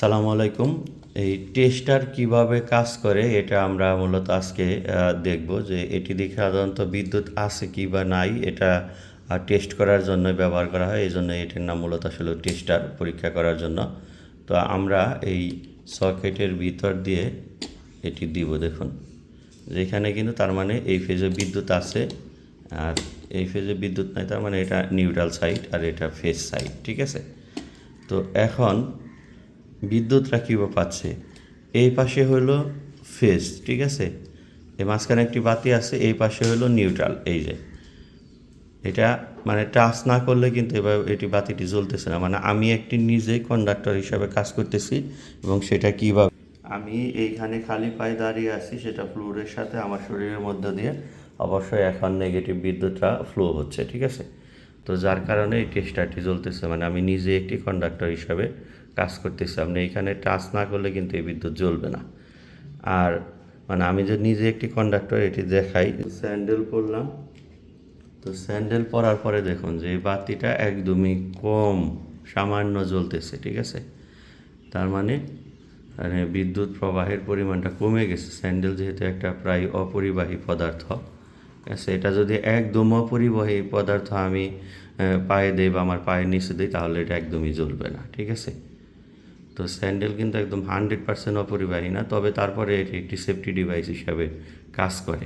আসসালামু আলাইকুম। এই টেস্টার কীভাবে কাজ করে, এটা আমরা মূলত আজকে দেখব যে এটি দেখে সাধারণত বিদ্যুৎ আছে কি বা নাই, এটা টেস্ট করার জন্য ব্যবহার করা হয়। এই জন্য এটির নাম মূলত আসলে টেস্টার পরীক্ষা করার জন্য। তো আমরা এই সকেটের ভিতর দিয়ে এটি দিব, দেখুন। যেখানে কিন্তু তার মানে এই ফেজে বিদ্যুৎ আছে, আর এই ফেজে বিদ্যুৎ নাই, তার মানে এটা নিউট্রাল সাইড আর এটা ফেজ সাইড, ঠিক আছে? তো এখন বিদ্যুৎটা কীভাবে পাচ্ছে। এই পাশে হলো ফেজ ঠিক আছে? এই মাঝখানে একটি বাতি আছে, এই পাশে হলো নিউট্রাল এই যে। এটা মানে টাচ না করলে কিন্তু এবার এটি বাতিটি জ্বলতেছে না। মানে আমি একটি নিজেই কন্ডাক্টর হিসাবে কাজ করতেছি এবং সেটা কীভাবে আমি এইখানে খালি পায়ে দাঁড়িয়ে আছি, সেটা ফ্লুরের সাথে আমার শরীরের মধ্যে দিয়ে। অবশ্যই এখন নেগেটিভ বিদ্যুৎটা ফ্লো হচ্ছে, ঠিক আছে? তো যার কারণে এই টেস্টারটি জ্বলতেছে। মানে আমি নিজে একটি কন্ডাক্টর হিসাবে কাজ করতেছি। আপনি এখানে টাচ না করলে কিন্তু এই বিদ্যুৎ জ্বলবে না। আর মানে আমি যে নিজে একটি কন্ডাক্টর এটি দেখাই, স্যান্ডেল পরলাম। তো স্যান্ডেল পরার পরে দেখুন যে এই বাতিটা একদমই কম সামান্য জ্বলতেছে, ঠিক আছে? তার মানে মানে বিদ্যুৎ প্রবাহের পরিমাণটা কমে গেছে। স্যান্ডেল যেহেতু একটা প্রায় অপরিবাহী পদার্থ আছে এটা যদি একদম অপরিবাহী পদার্থ আমি পায়ে দেই বা আমার পায়ের নিচে দিই, তাহলে এটা একদমই জ্বলবে না, ঠিক আছে? তো স্যান্ডেল কিন্তু একদম হান্ড্রেড পার্সেন্ট অপরিবাহী না, তবে তারপরে এটি একটি সেফটি ডিভাইস হিসাবে কাজ করে।